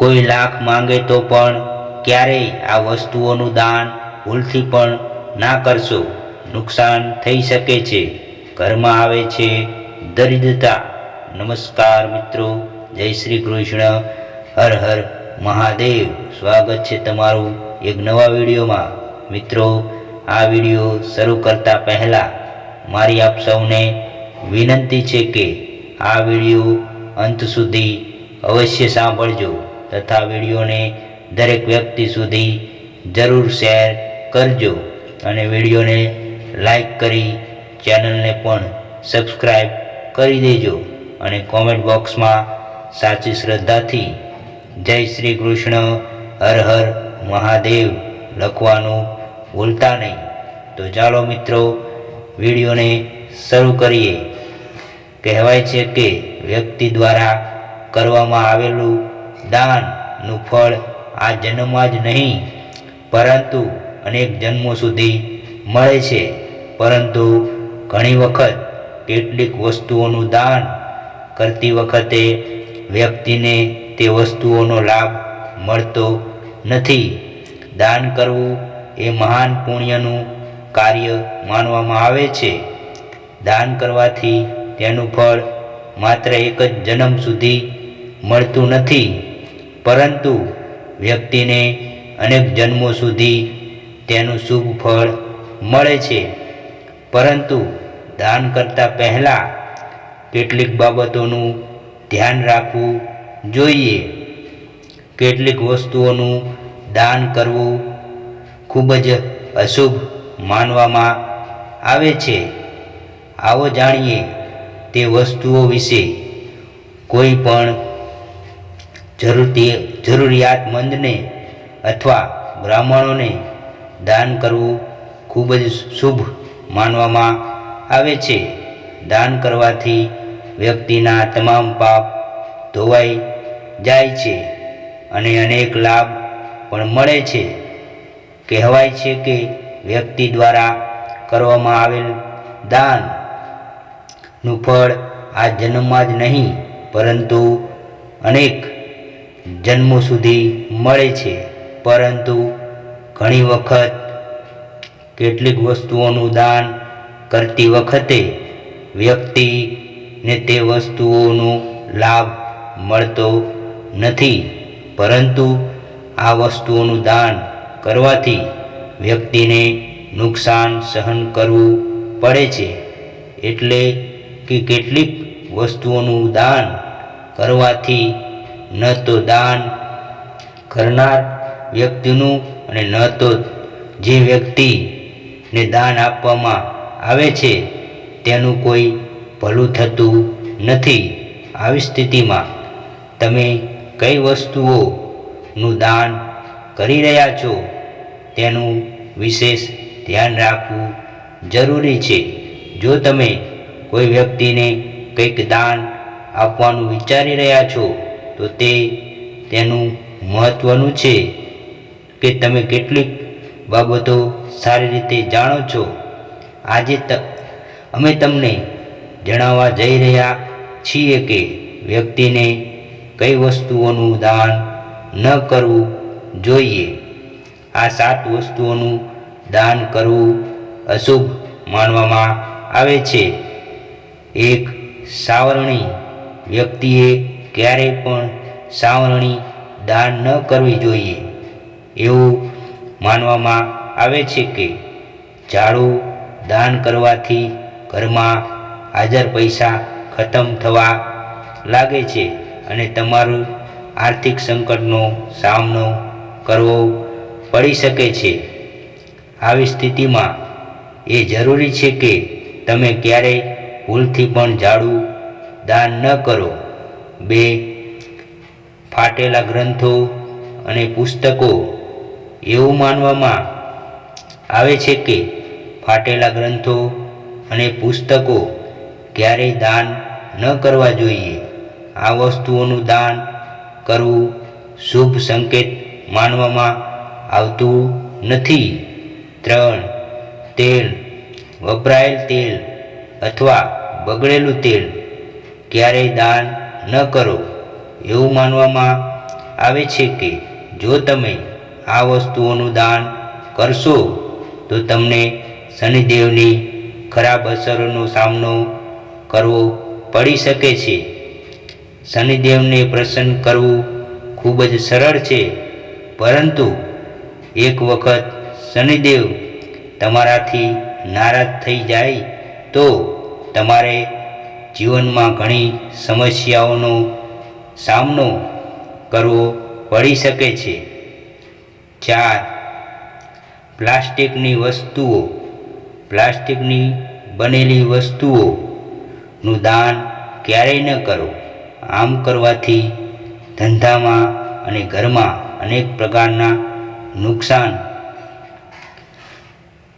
કોઈ લાખ માંગે તો પણ ક્યારેય આ વસ્તુઓનું દાન ભૂલથી પણ ના કરશો. નુકસાન થઈ શકે છે. ઘરમાં આવે છે દરિદ્રતા. નમસ્કાર મિત્રો. જય શ્રી કૃષ્ણ. હર હર મહાદેવ. સ્વાગત છે તમારું એક નવા વિડીયોમાં. મિત્રો, આ વીડિયો શરૂ કરતા પહેલાં મારી આપ સૌને વિનંતી છે કે આ વીડિયો અંત સુધી અવશ્ય સાંભળજો. તથા વિડીયોને દરેક વ્યક્તિ સુધી જરૂર શેર કરજો અને વિડીયોને લાઈક કરી ચેનલને પણ સબસ્ક્રાઈબ કરી દેજો અને કોમેન્ટ બોક્સમાં સાચી શ્રદ્ધાથી જય શ્રી કૃષ્ણ, હર હર મહાદેવ લખવાનું ભૂલતા નહીં. તો ચાલો મિત્રો, વિડીયોને શરૂ કરીએ. કહેવાય છે કે વ્યક્તિ દ્વારા કરવામાં આવેલું દાનનું ફળ આ જન્મમાં જ નહીં, પરંતુ અનેક જન્મો સુધી મળે છે. પરંતુ ઘણી વખત કેટલીક વસ્તુઓનું દાન કરતી વખતે વ્યક્તિને તે વસ્તુઓનો લાભ મળતો નથી. દાન કરવું એ મહાન પુણ્યનું કાર્ય માનવામાં આવે છે. દાન કરવાથી તેનું ફળ માત્ર એક જ જન્મ સુધી મળતું નથી. પરંતુ વ્યક્તિને અનેક જન્મો સુધી તેનું શુભ ફળ મળે છે. પરંતુ દાન કરતાં પહેલાં કેટલીક બાબતોનું ધ્યાન રાખવું જોઈએ. કેટલીક વસ્તુઓનું દાન કરવું ખૂબ જ અશુભ માનવામાં આવે છે. આવો જાણીએ તે વસ્તુઓ વિશે કોઈ પણ જરૂરતી જરૂરિયાતમંદને અથવા બ્રાહ્મણોને દાન કરવું ખૂબ જ શુભ માનવામાં આવે છે. દાન કરવાથી વ્યક્તિના તમામ પાપ ધોવાઈ જાય છે અને અનેક લાભ પણ મળે છે. કહેવાય છે કે વ્યક્તિ દ્વારા કરવામાં આવેલ દાનનું ફળ આ જન્મમાં જ નહીં, પરંતુ અનેક જન્મો સુધી મળે છે. પરંતુ ઘણી વખત કેટલીક વસ્તુઓનું દાન કરતી વખતે વ્યક્તિને તે વસ્તુઓનો લાભ મળતો નથી. પરંતુ આ વસ્તુઓનું દાન કરવાથી વ્યક્તિને નુકસાન સહન કરવું પડે છે. એટલે કે કેટલીક વસ્તુઓનું દાન કરવાથી ન તો દાન કરનાર વ્યક્તિનું અને ન તો જે વ્યક્તિને દાન આપવામાં આવે છે, તેનું કોઈ ભલું થતું નથી. આવી સ્થિતિમાં તમે કઈ વસ્તુઓનું દાન કરી રહ્યા છો, તેનું વિશેષ ધ્યાન રાખવું જરૂરી છે. જો તમે કોઈ વ્યક્તિને કંઈક દાન આપવાનું વિચારી રહ્યા છો તો તે તેનું મહત્ત્વનું છે કે તમે કેટલીક બાબતો સારી રીતે જાણો છો. આજે અમે તમને જણાવવા જઈ રહ્યા છીએ કે વ્યક્તિને કઈ વસ્તુઓનું દાન ન કરવું જોઈએ. આ સાત વસ્તુઓનું દાન કરવું અશુભ માનવામાં આવે છે. એક સાવરણી વ્યક્તિએ ક્યારેય પણ સાવરણી દાન ન કરવી જોઈએ. એવું માનવામાં આવે છે કે ઝાડુ દાન કરવાથી ઘરમાં હાજર પૈસા ખતમ થવા લાગે છે અને તમારું આર્થિક સંકટનો સામનો કરવો પડી શકે છે. આવી સ્થિતિમાં એ જરૂરી છે કે તમે ક્યારેય ભૂલથી પણ ઝાડુ દાન ન કરો. બે ફાટેલા ગ્રંથો અને પુસ્તકો એવું માનવામાં આવે છે કે ફાટેલા ગ્રંથો અને પુસ્તકો ક્યારેય દાન ન કરવા જોઈએ. આ વસ્તુઓનું દાન કરવું શુભ સંકેત માનવામાં આવતું નથી. ત્રણ, તેલ, વપરાયેલ તેલ અથવા બગડેલું તેલ ક્યારેય દાન ન કરો. એવું માનવામાં આવે છે કે જો તમે આ વસ્તુઓનું દાન કરશો, તો તમને શનિદેવની ખરાબ અસરોનો સામનો કરવો પડી શકે છે. શનિદેવને પ્રસન્ન કરવું ખૂબ જ સરળ છે, પરંતુ એક વખત શનિદેવ તમારાથી નારાજ થઈ જાય તો તમારે જીવનમાં ઘણી સમસ્યાઓનો સામનો કરવો પડી શકે છે. ચાર, પ્લાસ્ટિકની વસ્તુઓ, પ્લાસ્ટિકની બનેલી વસ્તુઓનું દાન ક્યારેય ન કરો. આમ કરવાથી ધંધામાં અને ઘરમાં અનેક પ્રકારના નુકસાન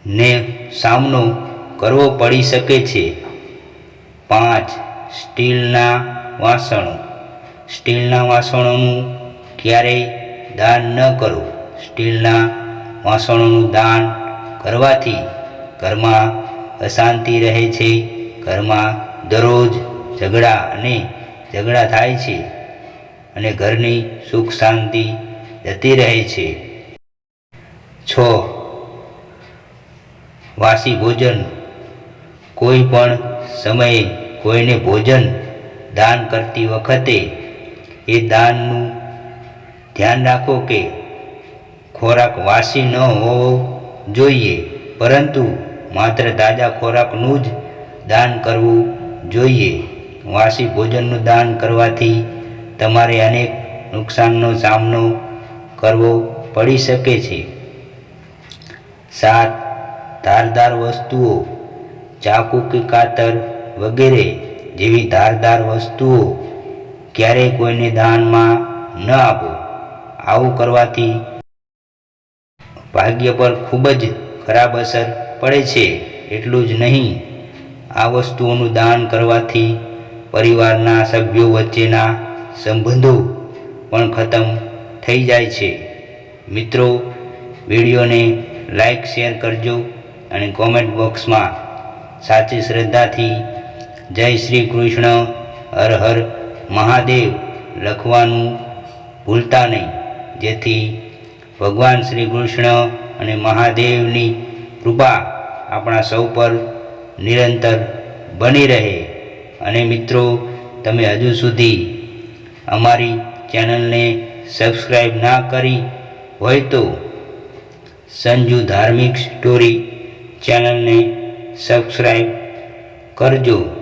ને સામનો કરવો પડી શકે છે. પાંચ સ્ટીલના વાસણો. સ્ટીલના વાસણોનું ક્યારેય દાન ન કરો. સ્ટીલના વાસણોનું દાન કરવાથી ઘરમાં અશાંતિ રહે છે, ઘરમાં દરરોજ ઝઘડા અને ઝઘડા થાય છે અને ઘરની સુખ શાંતિ જતી રહે છે. છ. વાસી ભોજન. કોઈ પણ સમયે કોઈને ભોજન દાન કરતી વખતે એ દાનનું ધ્યાન રાખો કે ખોરાક વાસી ન હોવો જોઈએ, પરંતુ માત્ર તાજા ખોરાકનું જ દાન કરવું જોઈએ. વાસી ભોજનનું દાન કરવાથી તમારે અનેક નુકસાનનો સામનો કરવો પડી શકે છે. સાત ધારદાર વસ્તુઓ, ચાકુ કે કાતર વગેરે જેવી ધારદાર વસ્તુઓ ક્યારેય કોઈને દાનમાં ન આપો. આવું કરવાથી ભાગ્ય પર ખૂબ જ ખરાબ અસર પડે છે, એટલું જ નહીં. આ વસ્તુઓનું દાન કરવાથી પરિવારના સભ્યો વચ્ચેના સંબંધો પણ ખતમ થઈ જાય છે. મિત્રો, વિડીયોને લાઈક, શેર કરજો અને કોમેન્ટ બોક્સમાં સાચી શ્રદ્ધાથી જય શ્રી કૃષ્ણ. હર હર મહાદેવ. લખવાનું ભૂલતા નહીં. જેથી ભગવાન શ્રી કૃષ્ણ અને મહાદેવની કૃપા આપણા સૌ પર નિરંતર બની રહે. અને મિત્રો, તમે હજુ સુધી અમારી ચેનલને સબસ્ક્રાઈબ ના કરી હોય તો સંજુ ધાર્મિક સ્ટોરી ચેનલને સબસ્ક્રાઈબ કરજો.